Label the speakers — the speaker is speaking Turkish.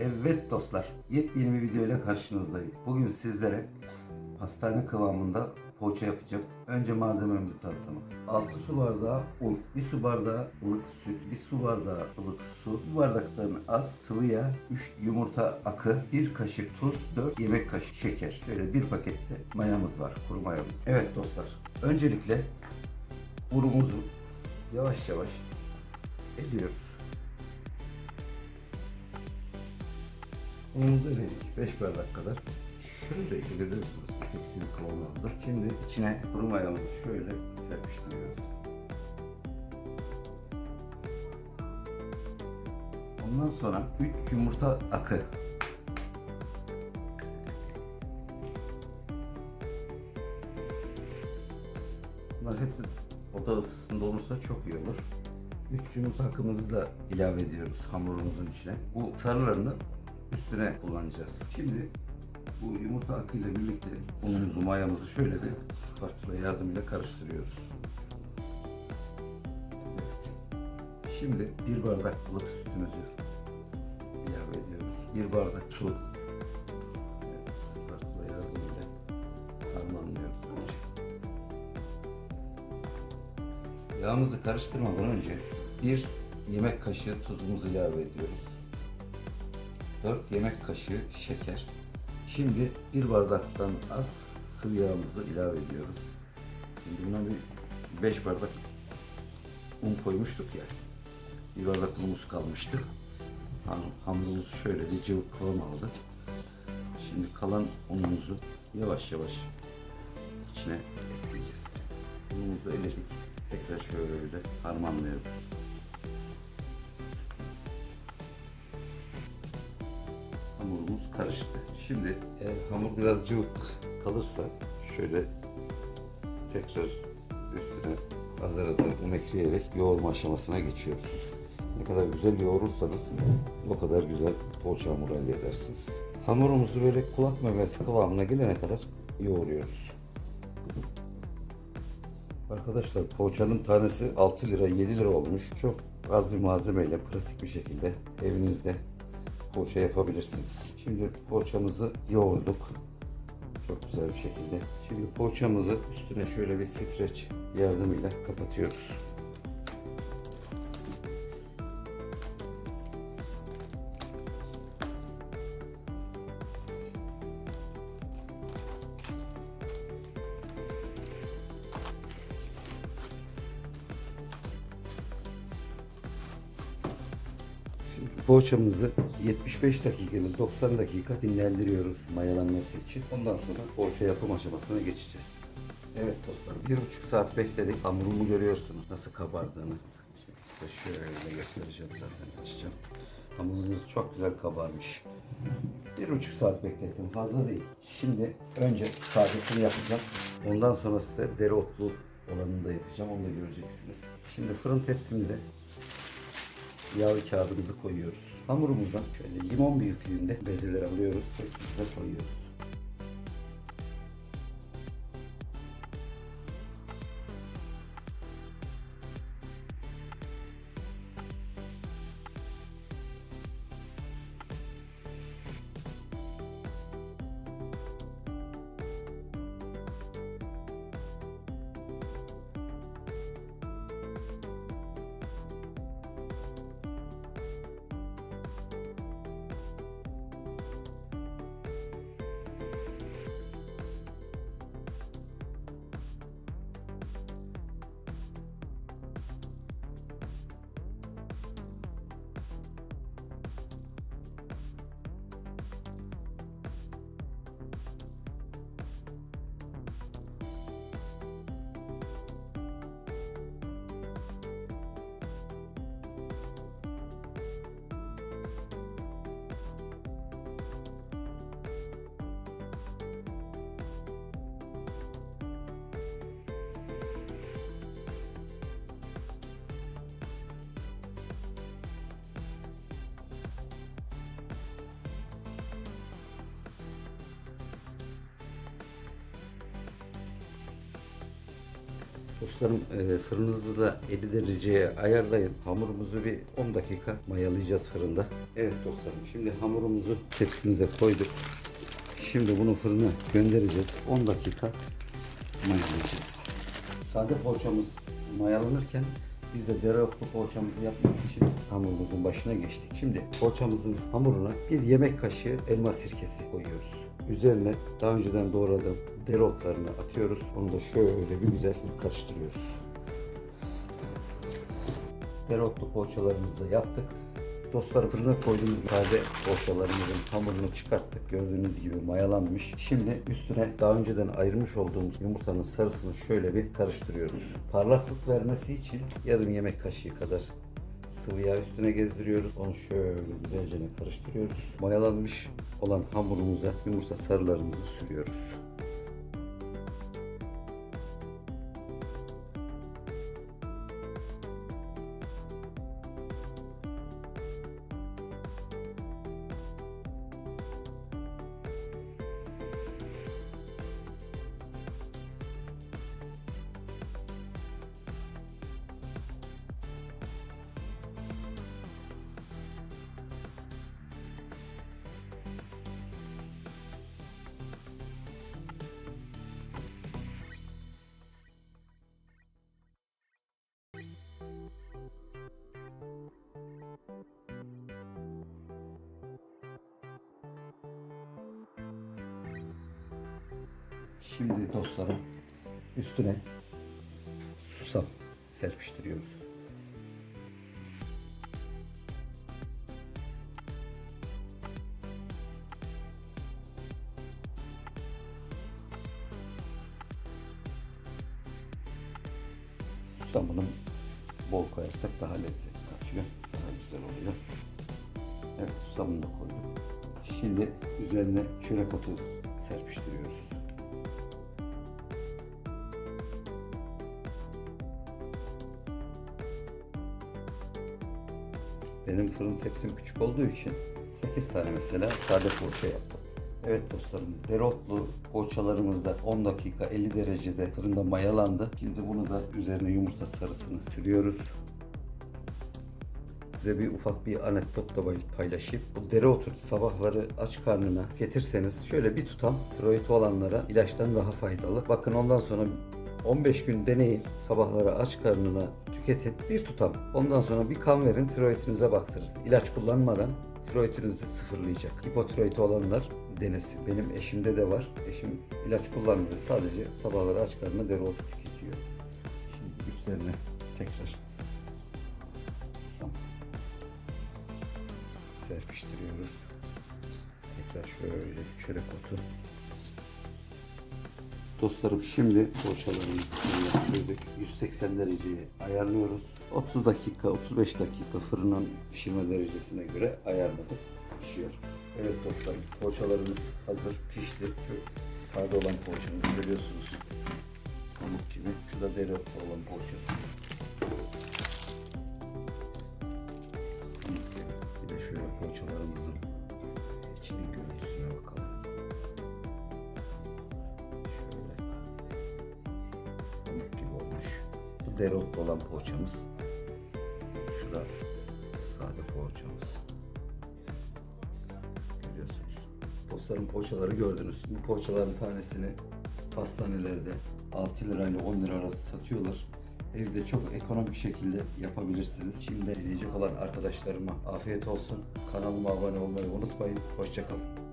Speaker 1: Evet dostlar, yepyeni bir video ile karşınızdayım. Bugün sizlere pastane kıvamında poğaça yapacağım. Önce malzememizi tanıtalım. 6 su bardağı un, 1 su bardağı ılık süt, 1 su bardağı ılık su, 1 bardaktan az sıvı yağ, 3 yumurta akı, 1 kaşık tuz, 4 yemek kaşığı şeker. Şöyle bir pakette mayamız var, kuru mayamız. Evet dostlar, öncelikle unumuzu yavaş yavaş eliyoruz. Unumuzu eledik 5 bardak kadar. Şöyle görüyorsunuz hepsini kıvamlandı. Şimdi içine kuru mayamızı şöyle serpiştiriyoruz. Ondan sonra 3 yumurta akı. Bunlar hepsi oda ısısında olursa çok iyi olur. 3 yumurta akımızı da ilave ediyoruz hamurumuzun içine. Bu sarılarını üstüne kullanacağız. Şimdi bu yumurta akıyla birlikte unumuzu, mayamızı şöyle bir spatula yardımıyla karıştırıyoruz. Evet. Şimdi bir bardak ılık sütümüzü ilave ediyoruz. Bir bardak su. Evet, yardımıyla harmanlıyoruz önce. Yağımızı karıştırmadan önce bir yemek kaşığı tuzumuzu ilave ediyoruz. 4 yemek kaşığı şeker. Şimdi bir bardaktan az sıvı yağımızı ilave ediyoruz. Şimdi buna bir 5 bardak un koymuştuk ya. Bir bardak unumuz kalmıştı. Ham- Hamurumuz şöyle bir cıvık kıvam aldı. Şimdi kalan unumuzu yavaş yavaş içine ekleyeceğiz. Unumuzu eledik. Tekrar şöyle harmanlıyoruz. Karıştı. Şimdi eğer hamur biraz cıvık kalırsa şöyle tekrar üstüne azar azar un ekleyerek yoğurma aşamasına geçiyoruz. Ne kadar güzel yoğurursanız o kadar güzel poğaça hamuru elde edersiniz. Hamurumuzu böyle kulak memesi kıvamına gelene kadar yoğuruyoruz. Arkadaşlar poğaçanın tanesi 6 lira 7 lira olmuş. Çok az bir malzemeyle pratik bir şekilde evinizde poğaça yapabilirsiniz. Şimdi poğaçamızı yoğurduk. Çok güzel bir şekilde. Şimdi poğaçamızı üstüne şöyle bir streç yardımıyla kapatıyoruz. Şimdi poğaçamızı 75 dakika ile 90 dakika dinlendiriyoruz mayalanması için. Ondan sonra poğaça yapım aşamasına geçeceğiz. Evet dostlar bir buçuk saat bekledik. Hamurumu görüyorsunuz nasıl kabardığını. Size şöyle göstereceğim zaten açacağım. Hamurumuz çok güzel kabarmış. Bir buçuk saat beklettim fazla değil. Şimdi önce sadesini yapacağım. Ondan sonra size dereotlu olanını da yapacağım. Onu da göreceksiniz. Şimdi fırın tepsimize yağlı kağıdımızı koyuyoruz. Hamurumuzdan şöyle limon büyüklüğünde bezeler alıyoruz. Tepsimize koyuyoruz. Dostlarım e, fırınınızı da 50 dereceye ayarlayın. Hamurumuzu bir 10 dakika mayalayacağız fırında. Evet dostlarım şimdi hamurumuzu tepsimize koyduk. Şimdi bunu fırına göndereceğiz. 10 dakika mayalayacağız. Sade poğaçamız mayalanırken biz de dereotlu poğaçamızı yapmak için hamurumuzun başına geçtik. Şimdi poğaçamızın hamuruna bir yemek kaşığı elma sirkesi koyuyoruz. Üzerine daha önceden doğradığım dereotlarını atıyoruz. Onu da şöyle bir güzel karıştırıyoruz. Dereotlu poğaçalarımızı da yaptık. Dostlar fırına koyduğumuz taze poğaçalarımızın hamurunu çıkarttık. Gördüğünüz gibi mayalanmış. Şimdi üstüne daha önceden ayırmış olduğumuz yumurtanın sarısını şöyle bir karıştırıyoruz. Parlaklık vermesi için yarım yemek kaşığı kadar sıvı yağ üstüne gezdiriyoruz. Onu şöyle güzelce karıştırıyoruz. Mayalanmış olan hamurumuza yumurta sarılarımızı sürüyoruz. Şimdi dostlarım üstüne susam serpiştiriyoruz. Susamını bol koyarsak daha lezzetli katıyor. Daha güzel oluyor. Evet susamını da koyduk. Şimdi üzerine çörek otu serpiştiriyoruz. Benim fırın tepsim küçük olduğu için 8 tane mesela sade poğaça yaptım. Evet dostlarım, dereotlu poğaçalarımız da 10 dakika 50 derecede fırında mayalandı. Şimdi bunu da üzerine yumurta sarısını sürüyoruz. Size bir ufak bir anekdot da paylaşayım. Bu dereotu sabahları aç karnına getirseniz şöyle bir tutam tiroid olanlara ilaçtan daha faydalı. Bakın ondan sonra 15 gün deneyin. Sabahları aç karnına tüketin. Bir tutam. Ondan sonra bir kan verin. Tiroidinize baktırın. İlaç kullanmadan tiroidinizi sıfırlayacak. Hipotiroid olanlar denesin. Benim eşimde de var. Eşim ilaç kullanmıyor. Sadece sabahları aç karnına dereotu tüketiyor. Şimdi üstlerine tekrar serpiştiriyoruz. Tekrar şöyle çörek otu. Dostlarım şimdi poğaçalarımızı. 180 dereceye ayarlıyoruz. 30 dakika, 35 dakika fırının pişirme derecesine göre ayarladık. Pişiyor. Evet dostlarım poğaçalarımız hazır pişti. Çok sade olan poğaçamızı görüyorsunuz. Pamuk gibi. Şu da dereotlu olan poğaçamız. Dereotlu olan poğaçamız. Şu sade poğaçamız. Görüyorsunuz. Dostlarım poğaçaları gördünüz. Bu poğaçaların tanesini pastanelerde 6 lirayla 10 lira arası satıyorlar. Evde çok ekonomik şekilde yapabilirsiniz. Şimdi deneyecek olan arkadaşlarıma afiyet olsun. Kanalıma abone olmayı unutmayın. Hoşçakalın.